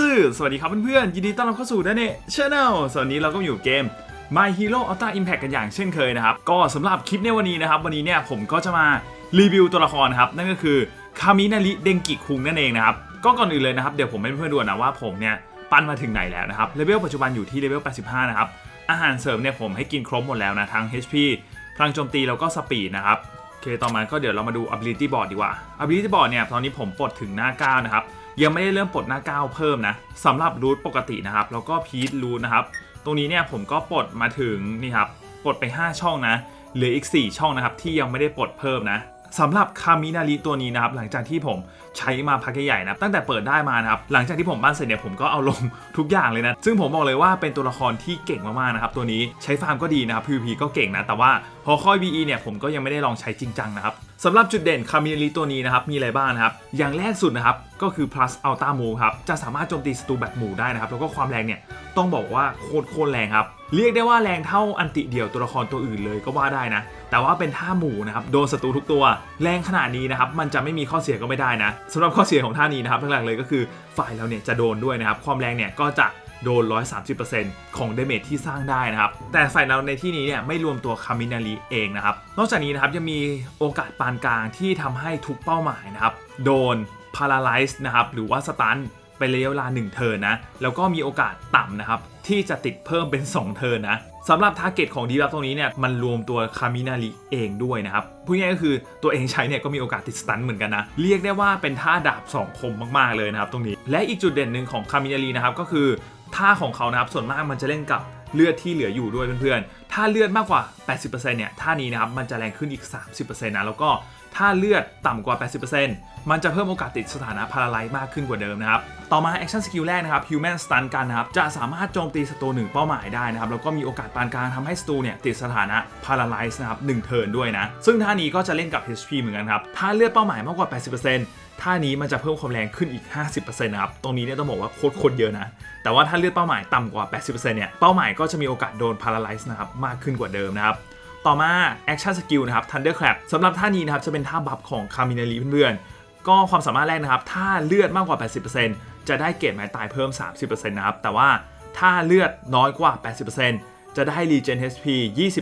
สื่อสวัสดีครับเพื่อนๆยินดีต้อนรับเข้าสู่ดนเน่ชาแนลส่วนนี้เราก็อยู่เกม My Hero Ultra Impact กันอย่างเช่นเคยนะครับ ก็สำหรับคลิปในวันนี้นะครับ วันนี้เนี่ยผมก็จะมารีวิวตัวละครครับ นั่นก็คือคามินาริเดงกิคุงนั่นเองนะครับ ก็ก่อนอื่นเลยนะครับเดี๋ยวผมให้เพื่อนๆดูนะว่าผมเนี่ยปั้นมาถึงไหนแล้วนะครับเลเวลปัจจุบันอยู่ที่เลเวล 85 นะครับอาหารเสริมเนี่ยผมให้กินครบหมดแล้วนะทั้ง HP พลังโจมตีแล้วก็สปีดนะครับโอเคต่อมาก็เดี๋ยวเรามาดู ability board ดีกว่า ability board เนี่ยตอนนี้ผมปลดถึงหน้า9นะครับ ยังไม่ได้เริ่มปลดหน้าก้าวเพิ่มนะสำหรับรูทปกตินะครับ แล้วก็พีทรูทนะครับ ตรงนี้เนี่ยผมก็ปลดมาถึงนี่ครับ ปลดไป 5 ช่องนะ เหลืออีก 4 ช่องนะครับที่ยังไม่ได้ปลดเพิ่มนะ สำหรับคามินารีตัวนี้นะครับหลังจากที่ผมใช้มาพักใหญ่ๆนะตั้งแต่เปิดได้มานะครับหลังจากที่ผมบ้านเสร็จเนี่ยผมก็เอาลงทุกอย่างเลยนะซึ่งผมบอกเลยว่าเป็นตัวละครที่เก่งมากๆนะครับตัวนี้ใช้ฟาร์มก็ดีนะครับ PVP ก็เก่งนะแต่ว่าพอค่อย VE เนี่ยผมก็ยังไม่ได้ลองใช้จริงจังนะครับสำหรับจุดเด่นคามินารีตัวนี้นะครับมีอะไรบ้างนะครับอย่างแรกสุดนะครับก็คือ plus ultra move ครับจะสามารถโจมตีศัตรูแบบหมู่ได้นะครับแล้วก็ความแรงเนี่ยต้องบอกว่าโคตรโคตรแรงครับเรียกได้ว่าแรงเท่าอันติเดียวตัวละครตัวอื่นเลยก็ว่าได้นะ แต่ว่าเป็นท่าหมู่นะครับโดนศัตรูทุกตัว แรงขนาดนี้นะครับมันจะไม่มีข้อเสียก็ไม่ได้นะสำหรับข้อเสียของท่านี้นะครับหลักๆเลยก็คือฝ่ายเราเนี่ยจะโดนด้วยนะครับความแรงเนี่ยก็จะโดน 130%ของเดเมจที่สร้างได้นะครับ แต่ฝ่ายเราในที่นี้เนี่ยไม่รวมตัวคามินารีเองนะครับ นอกจากนี้นะครับยังมีโอกาสปานกลางที่ทำให้ทุกเป้าหมายนะครับ โดน paralyze นะครับ หรือว่าสตัน เป็นระยะเวลา 1 เทิร์นนะ แล้วก็มีโอกาสต่ำนะครับ ที่จะติดเพิ่มเป็น 2 เทิร์นนะสำหรับทาร์เก็ตของดีบัฟตรงนี้เนี่ยมันรวมตัวคามินาริเองด้วยนะครับพูดง่ายก็คือตัวเองใช้เนี่ยก็มีโอกาสติดสตันเหมือนกันนะ เรียกได้ว่าเป็นท่าดาบ 2 คมมากๆเลยนะครับตรงนี้ และอีกจุดเด่นหนึ่งของคามินารีนะครับก็คือท่าของเขานะครับส่วนมากมันจะเล่นกับ เลือดที่เหลืออยู่ด้วยเพื่อนๆ ถ้าเลือดมากกว่า 80%เนี่ยท่านี้นะครับมันจะแรงขึ้นอีก 30%นะแล้วก็ถ้าเลือดต่ำกว่า 80%มันจะเพิ่มโอกาสติดสถานะพาราไลซ์มากขึ้นกว่าเดิมนะครับ ต่อมาแอคชั่นสกิลแรกนะครับ Human Stun กันนะครับ จะสามารถโจมตีศัตรูหนึ่งเป้าหมายได้นะครับ แล้วก็มีโอกาสปานกลางทำให้ศัตรูเนี่ยติดสถานะพาราไลซ์นะครับหนึ่งเทิร์นด้วยนะ ซึ่งท่านี้ก็จะเล่นกับ HP เหมือนกันครับ ถ้าเลือดเป้าหมายมากกว่า 80% ท่านี้มันจะเพิ่มความแรงขึ้นอีก 50%นะครับ ตรงนี้เนี่ยต้องบอกว่าโคตรๆเยอะนะ แต่ว่าถ้าเลือดเป้าหมายต่ำกว่า 80%เนี่ย เป้าหมายก็จะมีโอกาสโดนพาราไลซ์นะครับมากขึ้นกว่าเดิมนะครับ ต่อมา Action Skill นะครับ Thunderclap สำหรับท่านี้นะครับจะเป็นท่าบัฟของคามินารีเพื่อนๆ ก็ความสามารถแรกนะครับ ถ้าเลือดมากกว่า 80%จะได้เกรดไม้ตายเพิ่ม 30%นะครับ แต่ว่าถ้าเลือดน้อยกว่า 80%จะได้ Regen HP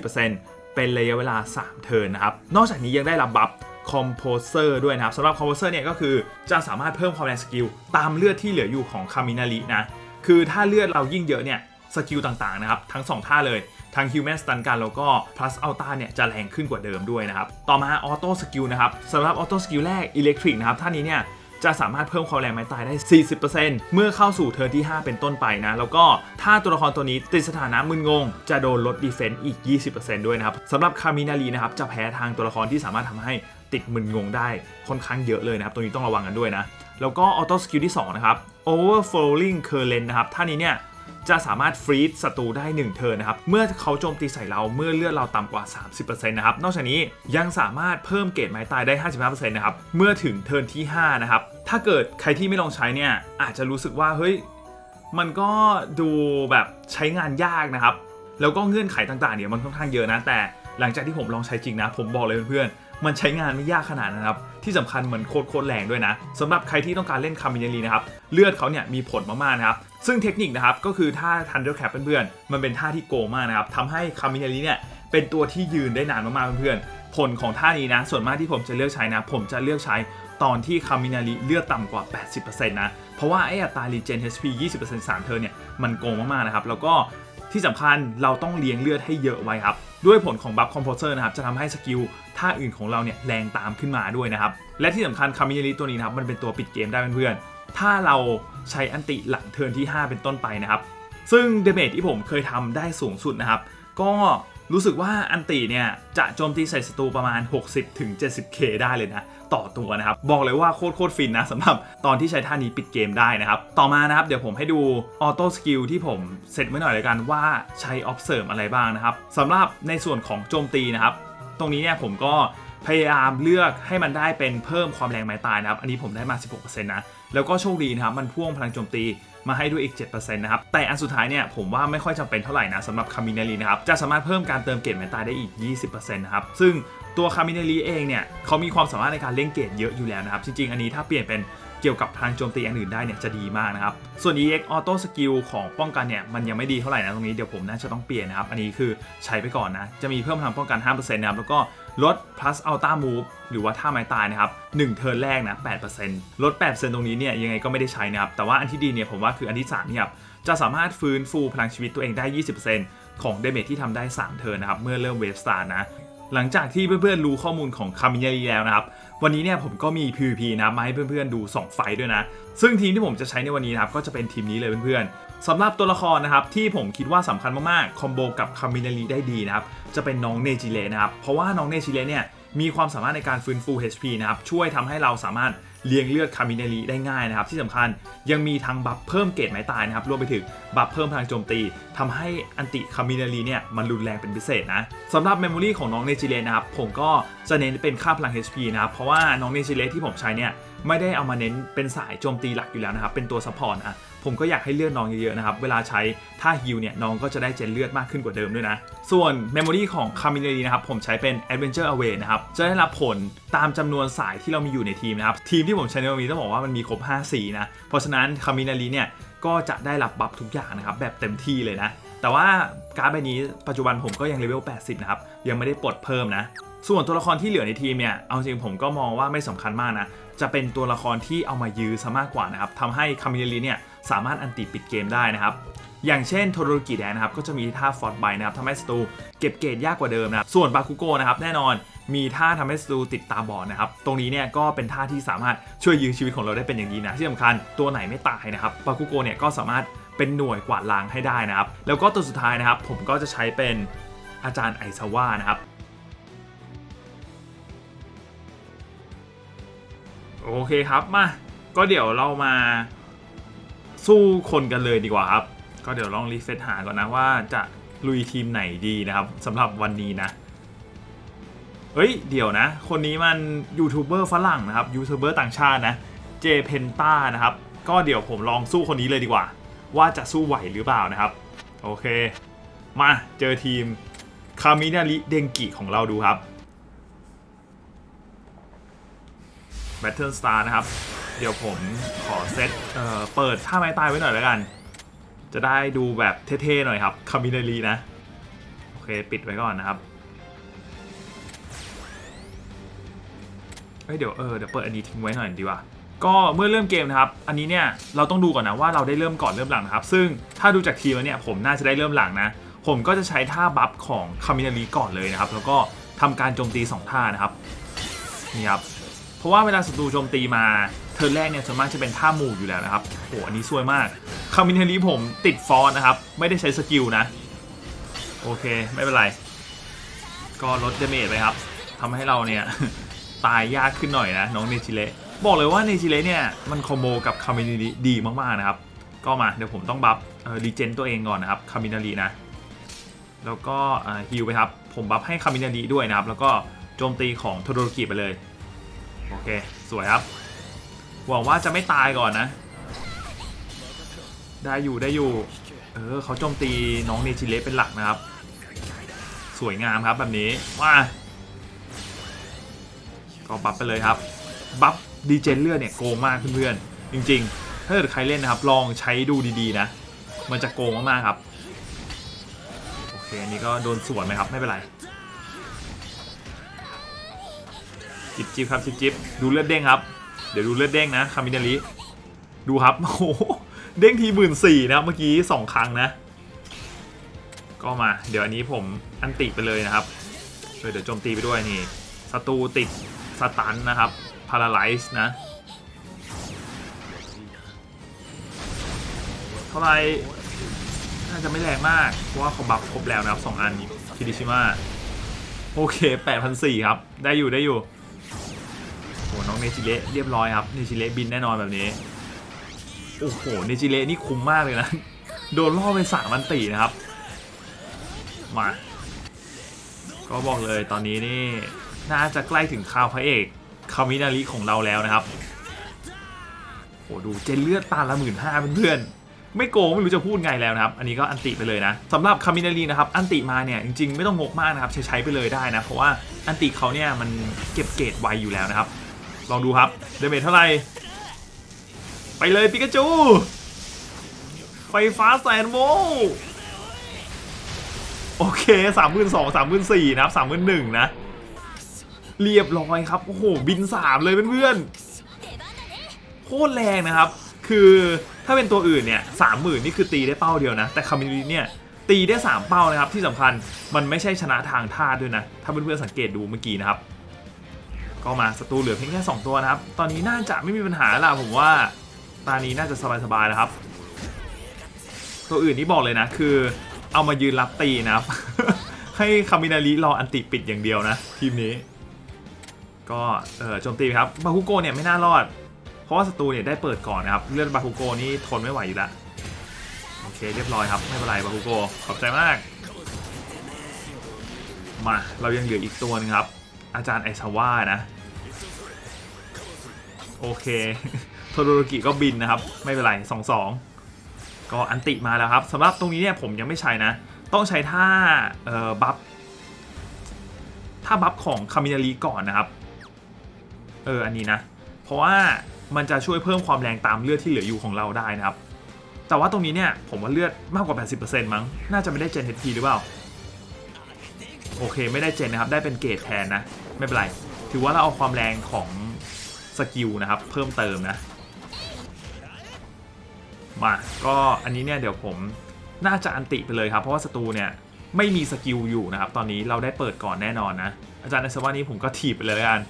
20%เป็นระยะเวลา 3 เทิร์นนะครับ นอกจากนี้ยังได้รับบัฟ Composer ด้วยนะครับสำหรับ Composer เนี่ยก็คือจะสามารถเพิ่มความแรงสกิลตามเลือดที่เหลืออยู่ของคามินารีนะคือถ้าเลือดเรายิ่งเยอะเนี่ยสกิลต่างๆนะครับทั้ง 2 ท่าเลยทั้ง Human Stun กันแล้วก็ Plus Ultra เนี่ยจะแรงขึ้นกว่าเดิมด้วยนะครับ ต่อมา Auto Skill นะครับสำหรับ Auto Skill แรก Electric นะครับท่านี้เนี่ยจะสามารถเพิ่มความแรงไม้ตายได้ 40%เมื่อเข้าสู่เทิร์นที่ 5 เป็นต้นไปนะ แล้วก็ถ้าตัวละครตัวนี้ติดสถานะมึนงง จะโดนลด Defense อีก 20%ด้วยนะครับสำหรับคามินารีนะครับจะแพ้ทางตัวละครที่สามารถทำให้ ติดมึนงงได้ค่อนข้างเยอะเลยนะครับตัวนี้ต้องระวังกันด้วยนะ แล้วก็ Auto Skill ที่ 2 นะครับ Overflowing Current นะครับท่านี้เนี่ยจะสามารถฟรีดศัตรูได้ 1 เทิร์นนะครับ เมื่อเขาโจมตีใส่เราเมื่อเลือดเราต่ำกว่า 30%นะครับ นอกจากนี้ยังสามารถเพิ่มเกรดไม้ตายได้ 55%นะครับ เมื่อถึงเทิร์นที่ 5 นะครับ ถ้าเกิดใครที่ไม่ลองใช้เนี่ย อาจจะรู้สึกว่า เฮ้ย มันก็ดูแบบใช้งานยากนะครับ แล้วก็เงื่อนไขต่างๆเนี่ยมันค่อนข้างเยอะนะ แต่หลังจากที่ผมลองใช้จริงนะ ผมบอกเลยเพื่อนๆ มันใช้งานไม่ยากขนาดนั้นครับ ที่สำคัญมันโคตรโคตรแรงด้วยนะสำหรับใครที่ต้องการเล่นคามินารีนะครับ เลือดเขาเนี่ยมีผลมาก ๆ นะครับ ซึ่งเทคนิคนะครับ ก็คือท่า Thunder Cap เพื่อนๆ มันเป็นท่าที่โกงมากนะครับทำให้คามินารีเนี่ยเป็นตัวที่ยืนได้นานมากๆเพื่อนๆผลของท่านี้นะ ส่วนมากที่ผมจะเลือกใช้นะ ผมจะเลือกใช้ตอนที่คามินารีเลือดต่ำกว่า 80%นะ เพราะว่าไอ้อัตรา regen HP 20% 3เทิร์นเนี่ย มันโกงมาก ๆ นะครับ แล้วก็ ที่สำคัญเราต้องเลี้ยงเลือดให้เยอะไว้ครับ ด้วยผลของบัฟคอมโพเซอร์นะครับจะทำให้สกิลท่าอื่นของเราเนี่ยแรงตามขึ้นมาด้วยนะครับ และที่สำคัญคามินรีตัวนี้นะครับมันเป็นตัวปิดเกมได้เพื่อนๆถ้าเราใช้อันติหลังเทิร์นที่ 5 เป็นต้นไปนะครับซึ่งเดเมจที่ผมเคยทำได้สูงสุดนะครับก็ รู้สึกว่าอันติเนี่ย จะโจมตีใส่ศัตรูประมาณ 60-70k ได้เลยนะ ต่อตัวนะครับ บอกเลยว่าโคตรโคตรฟินนะสำหรับตอนที่ใช้ท่านี้ปิดเกมได้นะครับ ต่อมานะครับ เดี๋ยวผมให้ดูออโต้สกิลที่ผมเซตไว้หน่อยเลยกันว่าใช้ observe อะไรบ้างนะครับสำหรับในส่วนของโจมตีนะครับ ตรงนี้เนี่ยผมก็พยายามเลือกให้มันได้เป็นเพิ่มความแรงไม้ตายนะครับ อันนี้ผมได้มา 16%นะ แล้วก็โชคดีนะครับ มันพ่วงพลังโจมตี มาให้ด้วยอีก 7%นะครับ แต่อันสุดท้ายเนี่ยผมว่าไม่ค่อยจำเป็นเท่าไหร่นะสำหรับคามินารีนะครับ จะสามารถเพิ่มการเติมเกรดแมนตายได้อีก 20%นะครับ ซึ่งตัวคามินารีเองเนี่ยเขามีความสามารถในการเล่นเกรดเยอะอยู่แล้วนะครับ จริงๆ อันนี้ถ้าเปลี่ยนเป็น เกี่ยวกับพลังโจมตีอันอื่นได้เนี่ยจะดีมากนะครับ ส่วน EX Auto Skill ของป้องกันเนี่ยมันยังไม่ดีเท่าไหร่นะตรงนี้เดี๋ยวผมน่าจะต้องเปลี่ยนนะครับ อันนี้คือใช้ไปก่อนนะ จะมีเพิ่มพลังป้องกัน 5%นะครับ แล้วก็ลด plus ultra move หรือว่าท่าไม้ตายนะครับ1เทิร์นแรกนะ 8%ลด 8%ตรงนี้เนี่ยยังไงก็ไม่ได้ใช้นะครับ แต่ว่าอันที่ดีเนี่ยผมว่าคืออันที่3เนี่ยครับจะสามารถฟื้นฟูพลังชีวิตตัวเองได้ 20%ของเดเมจที่ทำได้ 3 เทิร์นนะครับ เมื่อเริ่มเวฟสตาร์นะ หลังจากที่เพื่อนๆรู้ข้อมูลของคามินารีแล้วนะครับ วันนี้เนี่ยผมก็มี PVP นะมาให้เพื่อนๆดู 2 ไฟด้วยนะ ซึ่งทีมที่ผมจะใช้ในวันนี้นะครับก็จะเป็นทีมนี้เลยเพื่อนๆสำหรับตัวละครนะครับที่ผมคิดว่าสำคัญมากๆ คอมโบกับคามินารีได้ดีนะครับ จะเป็นน้องเนจิเลนะครับ เพราะว่าน้องเนจิเลเนี่ย มีความสามารถในการฟื้นฟู HP นะครับช่วยทำให้เราสามารถเลี้ยงเลือดคามินารีได้ง่ายนะครับที่สำคัญยังมีทั้งบัฟเพิ่มเกรดไม้ตายนะครับรวมไปถึงบัฟเพิ่มพลังโจมตีทำให้อันติคามินารีเนี่ยมันรุนแรงเป็นพิเศษนะสำหรับเมมโมรีของน้องเนจิเลนะครับผมก็จะเน้นเป็นค่าพลัง HP นะครับเพราะว่าน้องเนจิเลที่ผมใช้เนี่ย ไม่ได้เอามาเน้นเป็นสายโจมตีหลักอยู่แล้วนะครับ เป็นตัวซัพพอร์ตนะผมก็อยากให้เลือดน้องเยอะๆนะครับ เวลาใช้ท่าฮิลเนี่ยน้องก็จะได้เจนเลือดมากขึ้นกว่าเดิมด้วยนะ ส่วนเมมโมรีของคามินารีนะครับ ผมใช้เป็น Adventure Away นะครับ จะได้รับผลตามจำนวนสายที่เรามีอยู่ในทีมนะครับ ทีมที่ผมใช้ในวันนี้ต้องบอกว่ามันมีครบ 5 สีนะ เพราะฉะนั้นคามินารีเนี่ยก็จะได้รับบัฟทุกอย่างนะครับแบบเต็มที่เลยนะแต่ว่าการ์ดใบนี้ปัจจุบันผมก็ยังเลเวล80 นะครับ ยังไม่ได้ปลดเพิ่มนะ ส่วนตัวละครที่เหลือในทีมเนี่ย เอาจริงผมก็มองว่าไม่สำคัญมากนะ จะเป็นตัวละครที่เอามายื้อซะมากกว่านะครับทำให้คามินารีเนี่ยสามารถอันติปิดเกมได้นะครับ อย่างเช่นโทโรกิแดนนะครับก็จะมีท่าฟอร์ดไบนะครับทำให้ศัตรูเก็บเกรดยากกว่าเดิมนะส่วนบาคุโกนะครับแน่นอนมีท่าทำให้ศัตรูติดตาบอดนะครับ ตรงนี้เนี่ยก็เป็นท่าที่สามารถช่วยยื้อชีวิตของเราได้เป็นอย่างดีนะ ที่สำคัญตัวไหนไม่ตายนะครับบาคุโกเนี่ยก็สามารถเป็นหน่วยกวาดล้างให้ได้นะครับ แล้วก็ตัวสุดท้ายนะครับผมก็จะใช้เป็นอาจารย์ไอซาว่านะครับ โอเคครับมาก็เดี๋ยวเรามาสู้คนกันเลยดีกว่าครับ ก็เดี๋ยวลองรีเฟซหาก่อนนะว่าจะลุยทีมไหนดีนะครับสำหรับวันนี้นะ เฮ้ย เดี๋ยวนะ คนนี้มันยูทูบเบอร์ฝรั่งนะครับยูทูบเบอร์ต่างชาตินะเจเพนต้านะครับ ก็เดี๋ยวผมลองสู้คนนี้เลยดีกว่า ว่าจะสู้ไหวหรือเปล่านะครับ โอเค มาเจอทีมคามินาริเดงกิของเราดูครับ Battle Star นะครับ เดี๋ยวผมขอเซตเอ่อเปิดท่าไม้ตายไว้หน่อยแล้วกัน จะได้ดูแบบเท่ๆหน่อยครับคามินารีนะ โอเค ปิดไว้ก่อนนะครับเฮ้ยเดี๋ยวเออเดี๋ยวเปิดอันนี้ทิ้งไว้หน่อยดีกว่าก็เมื่อเริ่มเกมนะครับ อันนี้เนี่ยเราต้องดูก่อนนะว่าเราได้เริ่มก่อนเริ่มหลังนะครับ ซึ่งถ้าดูจากทีมแล้วเนี่ยผมน่าจะได้เริ่มหลังนะ ผมก็จะใช้ท่าบัฟของคามินารีก่อนเลยนะครับ แล้วก็ทำการโจมตีสองท่านะครับ นี่ครับ เพราะว่าเวลาศัตรูโจมตีมาเทิร์นแรกเนี่ยส่วนมากจะเป็นท่าหมู่อยู่แล้วนะครับโอ้อันนี้ซวยมากคามินารีผมติดฟอนนะครับ ไม่ได้ใช้สกิลนะ โอเค ไม่เป็นไร ก็ลดเดเมจไปครับทำให้เราเนี่ย ตายยากขึ้นหน่อยนะ น้องเนจิเละบอกเลยว่าเนจิเละเนี่ย มันคอมโบกับคามินารีดีมากๆนะครับ ก็มาเดี๋ยวผมต้องบัฟรีเจนตัวเองก่อนนะครับคามินารีนะ แล้วก็ฮิลไปครับ ผมบัฟให้คามินารีด้วยนะครับ แล้วก็โจมตีของโทโดโรกิไปเลย โอเค สวยครับ หวังว่าจะไม่ตายก่อนนะ ได้อยู่ได้อยู่ เออเขาโจมตีน้องเนจิเลเป็นหลักนะครับ สวยงามครับแบบนี้มาก็บัฟไปเลยครับ บัฟดีเจนเลือดเนี่ยโกงมากเพื่อนๆจริงๆ ถ้าเกิดใครเล่นนะครับ ลองใช้ดูดีๆนะ มันจะโกงมากๆครับ โอเคอันนี้ก็โดนสวนไหมครับ ไม่เป็นไร จิบจิบครับจิบจิบดูเลือดเด้งครับ เดี๋ยวดูเลือดเด้งนะคามินาริดูครับโอ้โหเด้งทีหมื่นสี่นะเมื่อกี้สองครั้งนะ ก็มา เดี๋ยวอันนี้ผมอันติไปเลยนะครับเดี๋ยวโจมตีไปด้วยนี่ศัตรูติดสตันนะครับพาราไลซ์นะเท่าไรน่าจะไม่แรงมาก เพราะว่าเขาบัฟครบแล้วนะครับสองอันคิริชิมะโอเค8,004ครับ ได้อยู่ได้อยู่ น้องเนจิเระเรียบร้อยครับเนจิเระบินแน่นอนแบบนี้ โอ้โหเนจิเระนี่คุ้มมากเลยนะ โดนล่อไปสามอันตีนะครับ มา ก็บอกเลยตอนนี้นี่น่าจะใกล้ถึงข่าวพระเอกคามินาริของเราแล้วนะครับโอ้ดูเจนเลือดตาละหมื่นห้าเพื่อนๆไม่โกงไม่รู้จะพูดไงแล้วนะครับ อันนี้ก็อันติไปเลยนะสำหรับคามินารีนะครับ อันติมาเนี่ยจริงๆ ไม่ต้องงกมากนะครับ ใช้ใช้ไปเลยได้นะ เพราะว่าอันติเขาเนี่ยมันเก็บเกรดไวอยู่แล้วนะครับ ลองดูครับเดเมจเท่าไหร่ ไปเลยปิกาจู ไฟฟ้าแสนโวโอเคสามหมื่นสองสามหมื่นสี่นะครับสามหมื่นหนึ่งนะ เรียบร้อยครับ โอ้โห บินสามเลยเพื่อนๆโคตรแรงนะครับ คือถ้าเป็นตัวอื่นเนี่ยสามหมื่นนี่คือตีได้เป้าเดียวนะ แต่คามิลิเนี่ยตีได้ 3 เป้านะครับที่สำคัญมันไม่ใช่ชนะทางท่าตุด้วยนะ ถ้าเพื่อนๆสังเกตดูเมื่อกี้นะครับ ก็มาศัตรูเหลือเพียงแค่2ตัวนะครับ ตอนนี้น่าจะไม่มีปัญหาละผมว่าตานี้น่าจะสบายๆนะครับ ตัวอื่นนี่บอกเลยนะ คือ เอามายืนรับตีนะครับ ให้คามินาริรออันติปิดอย่างเดียวนะ ทีมนี้ ก็เออโจมตีครับบาคุโกเนี่ยไม่น่ารอด เพราะว่าศัตรูเนี่ยได้เปิดก่อนนะครับเลือดบาคุโกนี่ทนไม่ไหวอยู่ล้วโอเคเรียบร้อยครับไม่เป็นไรบาคุโกขอบใจมากมาเรายังเหลืออีกตัวหนึงครับ อาจารย์ไอซาว่านะ โอเคโทโดโรกิก็บินนะครับ ไม่เป็นไร2-2ก็อันติมาแล้วครับสำหรับตรงนี้เนี่ยผมยังไม่ใช้นะ ต้องใช้ท่าเอ่อบัฟท่าบัฟของคามินารีก่อนนะครับ เอออันนี้นะ เพราะว่ามันจะช่วยเพิ่มความแรงตามเลือดที่เหลืออยู่ของเราได้นะครับ แต่ว่าตรงนี้เนี่ยผมว่าเลือดมากกว่า 80%มั้ง น่าจะไม่ได้เจนเฮทีหรือเปล่า โอเคไม่ได้เจนนะครับ ได้เป็นเกรดแทนนะ ไม่เป็นไร ถือว่าเราเอาความแรงของสกิลนะครับ เพิ่มเติมนะ มาก็อันนี้เนี่ยเดี๋ยวผมน่าจะอันติไปเลยครับ เพราะว่าศัตรูเนี่ยไม่มีสกิลอยู่นะครับ ตอนนี้เราได้เปิดก่อนแน่นอนนะ อาจารย์ในสวานี้ผมก็ถีบไปเลยแล้วกัน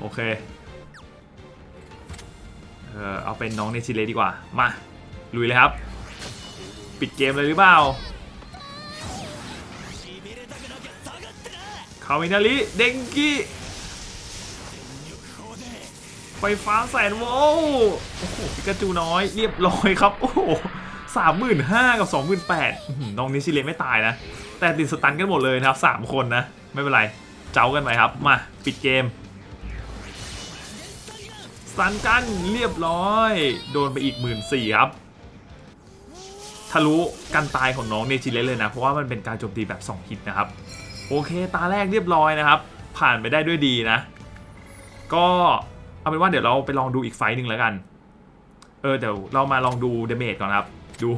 โอเค เออเอาเป็นน้องเนชิเลดีกว่า มา ลุยเลยครับ ปิดเกมเลยหรือเปล่าามินาริเดงกิไฟฟ้าแสนโวลต์โอ้โหปิกาจูน้อยเรียบร้อยครับ โอ้โหสามหมื่นห้ากับสองหมื่นแปดน้องนิชิเลไม่ตายนะ แต่ติดสตันกันหมดเลยนะครับสามคนนะ ไม่เป็นไร เจ้ากันไปครับ มา ปิดเกม สตันกันเรียบร้อย โดนไปอีกหมื่นสี่ครับทะลุการตายของน้องเนจิเลเลยนะ เพราะว่ามันเป็นการโจมตีแบบ 2 ฮิตนะครับ โอเค ตาแรกเรียบร้อยนะครับ ผ่านไปได้ด้วยดีนะ ก็เอาเป็นว่าเดี๋ยวเราไปลองดูอีกไฟหนึ่งแล้วกัน เออเดี๋ยวเรามาลองดูเดเมจก่อนครับ ดู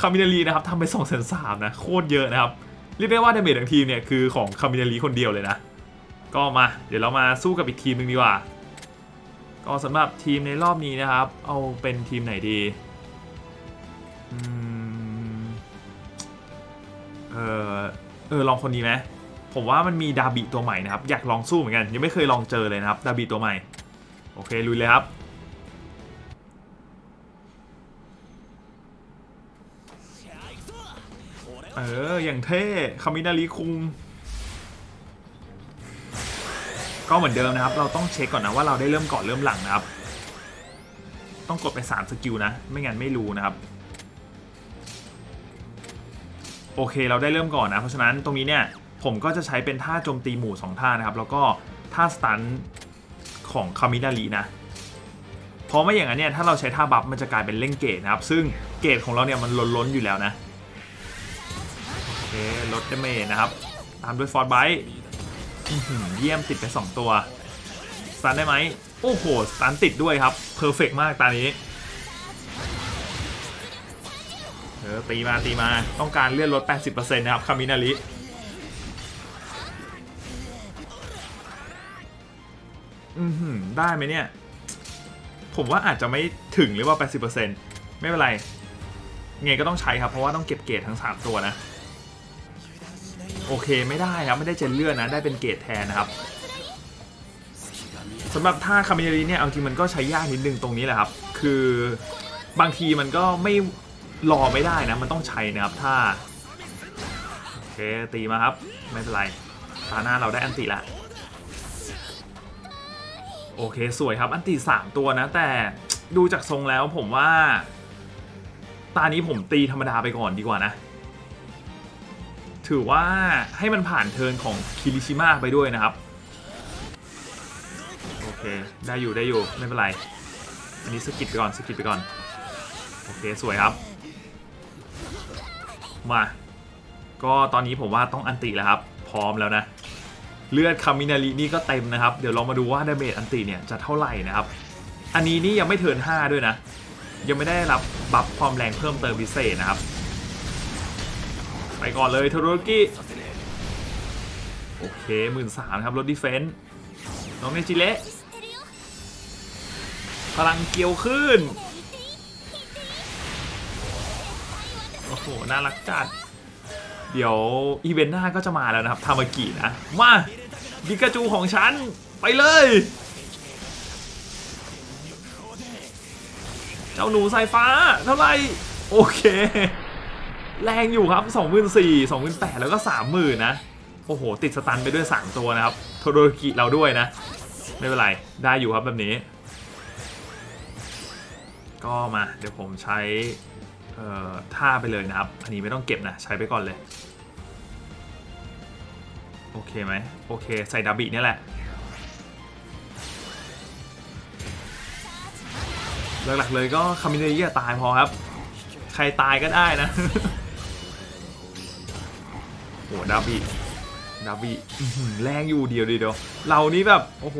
คามินารีนะครับทำไป2องแสนสามนะโคตรเยอะนะครับ เรียกได้ว่าเดเมจทั้งทีมเนี่ยคือของคามินารีคนเดียวเลยนะ ก็มาเดี๋ยวเรามาสู้กับอีกทีมหนึ่งดีกว่า ก็สำหรับทีมในรอบนี้นะครับ เอาเป็นทีมไหนดีอืมเออ เออลองคนนี้ไหมผมว่ามันมีดาบิตัวใหม่นะครับ อยากลองสู้เหมือนกัน ยังไม่เคยลองเจอเลยนะครับ ดาบิตัวใหม่ โอเคลุยเลยครับเออ อย่างเท่คามินาริคุง ก็เหมือนเดิมนะครับ เราต้องเช็คก่อนนะว่าเราได้เริ่มก่อนเริ่มหลังนะครับ ต้องกดไป 3 สกิลนะ ไม่งั้นไม่รู้นะครับ โอเคเราได้เริ่มก่อนนะ เพราะฉะนั้นตรงนี้เนี่ยผมก็จะใช้เป็นท่าโจมตีหมู่ 2 ท่านะครับ แล้วก็ท่าสตันของคามินารีนะเพราะไม่อย่างนั้นเนี่ยถ้าเราใช้ท่าบัฟมันจะกลายเป็นเล่งเกตนะครับ ซึ่งเกตของเราเนี่ยมันล้นล้นอยู่แล้วนะโอเคลดดาเมจนะครับ ตามด้วยฟอร์ดไบท์เยี่ยมติดไป 2 ตัวสตันได้ไหมโอ้โหสตันติดด้วยครับเพอร์เฟกมากตานี้ ออตีมาตีมาต้องการเลื่อนลด 80%นะครับคามินาริอือหือได้ไหมเนี่ย ผมว่าอาจจะไม่ถึงหรือว่า 80%ไม่เป็นไรไงก็ต้องใช้ครับ เพราะว่าต้องเก็บเกรดทั้ง 3 ตัวนะ โอเคไม่ได้ครับ ไม่ได้เจนเลื่อนนะ ได้เป็นเกรดแทนนะครับสำหรับท่าคามินารีเนี่ยเอาจริงมันก็ใช้ยากนิดนึงตรงนี้แหละครับ คือบางทีมันก็ไม่ รอไม่ได้นะ มันต้องใช้นะครับถ้าโอเคตีมาครับ ไม่เป็นไรตาหน้าเราได้อันติละโอเคสวยครับอันติสามตัวนะ แต่ดูจากทรงแล้วผมว่า ตานี้ผมตีธรรมดาไปก่อนดีกว่านะ ถือว่าให้มันผ่านเทิร์นของคิริชิมะไปด้วยนะครับโอเคได้อยู่ได้อยู่ไม่เป็นไรอันนี้สกิดไปก่อนสกิดไปก่อนโอเคสวยครับ มา ก็ตอนนี้ผมว่าต้องอันติแล้วครับ พร้อมแล้วนะ เลือดคามินารีนี่ก็เต็มนะครับ เดี๋ยวเรามาดูว่าดาเมจอันติเนี่ยจะเท่าไหร่นะครับ อันนี้นี่ยังไม่เทิร์น5ด้วยนะ ยังไม่ได้รับบัฟความแรงเพิ่มเติมพิเศษนะครับ ไปก่อนเลยโทโรกิโอเคหมื่นสามครับรถดิเฟนส์น้องเนจิเละพลังเกียวขึ้น โอ้โหน่ารักจัด เดี๋ยวอีเวนต์หน้าก็จะมาแล้วนะครับทามากินะ มาบิกาจูของฉัน ไปเลย เจ้าหนูสายฟ้าเท่าไหร่ โอเค แรงอยู่ครับ 24,000 28,000 แล้วก็ 30,000 นะ โอ้โห ติดสตันไปด้วย 3 ตัวนะครับ โทโดกิเราด้วยนะ ไม่เป็นไร ได้อยู่ครับแบบนี้ ก็มา เดี๋ยวผมใช้ ท่าไปเลยนะครับ อันนี้ไม่ต้องเก็บนะใช้ไปก่อนเลย โอเคไหมโอเค ใส่ดาบิเนี่ยแหละหลักๆเลยก็คามิเนยี่ตายพอครับ ใครตายก็ได้นะโหดาบิดาบิแรงอยู่เดียวดีเดียวเรานี่แบบ โอ้โห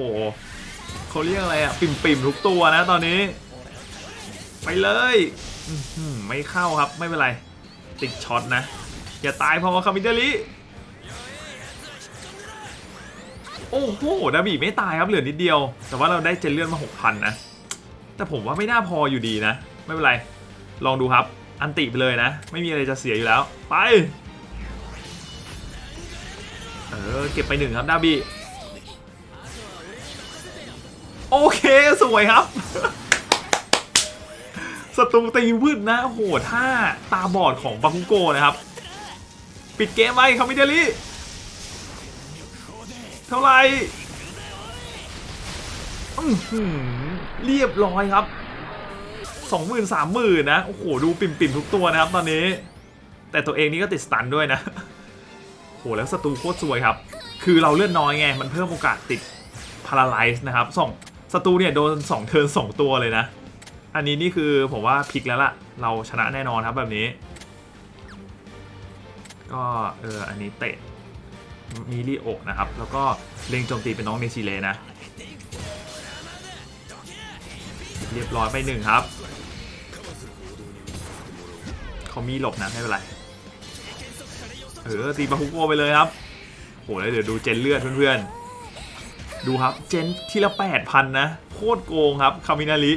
เขาเรียกอะไรอะปิ่มๆทุกตัวนะตอนนี้ ไปเลย ไม่เข้าครับไม่เป็นไร ติดช็อตนะ อย่าตายพอคามิเดลิโอ้โหดาบิไม่ตายครับเหลือนิดเดียว แต่ว่าเราได้เจนเลื่อนมา 6,000 นะ แต่ผมว่าไม่น่าพออยู่ดีนะ ไม่เป็นไร ลองดูครับ อันติไปเลยนะ ไม่มีอะไรจะเสียอยู่แล้ว ไป เออ เก็บไปหนึ่งครับดาบิโอเค สวยครับ ศัตรูตีวืดนะโอ้โหท่าตาบอดของบาคุโกนะครับ ปิดเกมไว้คามิเดลิเท่าไหร่เรียบร้อยครับสองหมื่นสามหมื่นนะ โอ้โห ดูปิ่มๆทุกตัวนะครับตอนนี้ แต่ตัวเองนี่ก็ติดสตันด้วยนะโหแล้วศัตรูโคตรสวยครับ คือเราเลือดน้อยไง มันเพิ่มโอกาสติดพาราไลซ์นะครับสองศัตรูเนี่ยโดนสองเทิร์นสองตัวเลยนะ อันนี้นี่คือผมว่าพลิกแล้วล่ะ เราชนะแน่นอนครับแบบนี้ ก็เอออันนี้เตะมิริโอะนะครับ แล้วก็เล็งโจมตีเป็นน้องเนชิเลนะ เรียบร้อยไปหนึ่งครับเขามีหลบนะ ไม่เป็นไร เออตีปาฮุโกไปเลยครับโหแล้วเดี๋ยวดูเจนเลือดเพื่อนๆ ดูครับ เจนทีละแปดพันนะ โคตรโกงครับ คามินาริ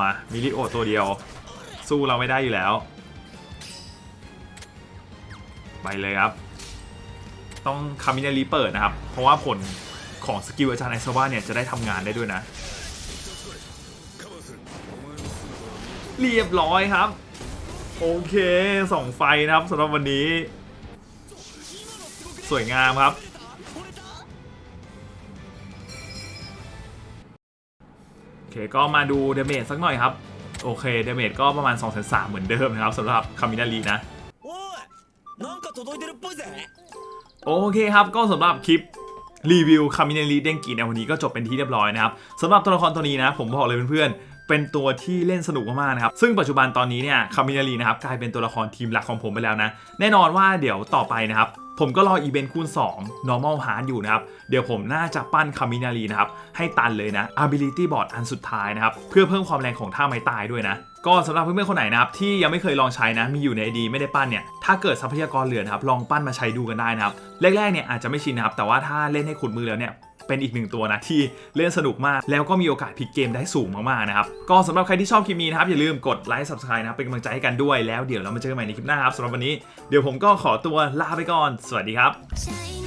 มามิริโอตัวเดียว สู้เราไม่ได้อยู่แล้ว ไปเลยครับ ต้องคามินารีเปิดนะครับ เพราะว่าผลของสกิลอาจารย์ไอซาวาเนี่ยจะได้ทำงานได้ด้วยนะ เรียบร้อยครับ โอเคสองไฟนะครับสำหรับวันนี้ สวยงามครับ เคก็มาดูเดเมจสักหน่อยครับ โอเคเดเมจก็ประมาณ2 3 0 0เหมือนเดิมนะครับสำหรับคามินารีนะโอเคครับก็สำหรับคลิปรีวิวคามินารีเด้งกีในวันนี้ก็จบเป็นที่เรียบร้อยนะครับสำหรับตัวละครตัวนี้นะผมบอกเลยเพื่อนเป็นตัวที่เล่นสนุกมากๆนะครับ ซึ่งปัจจุบันตอนนี้เนี่ยคามินารีนะครับกลายเป็นตัวละครทีมหลักของผมไปแล้วนะ แน่นอนว่าเดี๋ยวต่อไปนะครับ ผมก็รออีเวนต์คูณ 2 normal hard อยู่นะครับ เดี๋ยวผมน่าจะปั้นคามินารีนะครับ ให้ตันเลยนะ ability board อันสุดท้ายนะครับ เพื่อเพิ่มความแรงของท่าไม้ตายด้วยนะ ก็สำหรับเพื่อนๆคนไหนนะครับ ที่ยังไม่เคยลองใช้นะ มีอยู่ในดีไม่ได้ปั้นเนี่ย ถ้าเกิดทรัพยากรเหลือนะครับ ลองปั้นมาใช้ดูกันได้นะครับ แรกๆเนี่ยอาจจะไม่ชินนะครับ แต่ว่าถ้าเล่นให้ขุดมือแล้วเนี่ย เป็นอีกหนึ่งตัวนะที่เล่นสนุกมาก แล้วก็มีโอกาสพลิกเกมได้สูงมากๆนะครับก็สำหรับใครที่ชอบคลิปนี้นะครับอย่าลืมกดไลค์ subscribe นะครับเป็นกำลังใจให้กันด้วยแล้วเดี๋ยวเรามาเจอกันใหม่ในคลิปหน้าครับสำหรับวันนี้เดี๋ยวผมก็ขอตัวลาไปก่อน สวัสดีครับ Shine